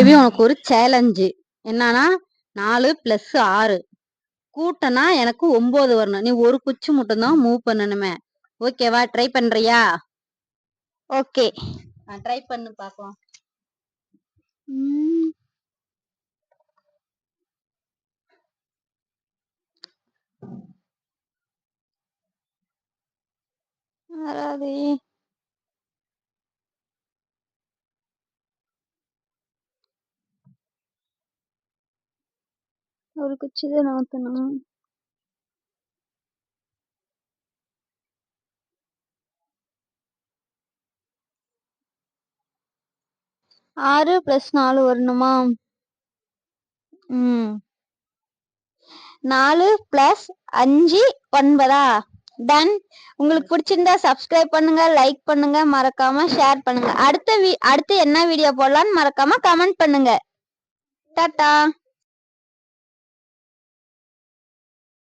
Baby உனக்கு ஒரு challenge என்னன்னா நாலு பிளஸ் ஆறு. கூட்டனா எனக்கு ஒன்பது வரணும். நீ ஒரு குச்சி மட்டும்தான் மூவ் பண்ணணுமே. ஓகேவா ட்ரை பண்றியா? ஓகே ட்ரை பண்ணு பாக்கலாம். வராதே ஒரு குச்சி தான் நகர்த்தணும் ஆறு பிளஸ் நாலு வரணுமா? ம். நாலு பிளஸ் அஞ்சு ஒன்பதா? டன் உங்களுக்கு பிடிச்சிருந்தா சப்ஸ்கிரைப் பண்ணுங்க லைக் பண்ணுங்க மறக்காம ஷேர் பண்ணுங்க. அடுத்த வீ அடுத்து என்ன வீடியோ போடலான்னு மறக்காம கமெண்ட் பண்ணுங்க. டாட்டா.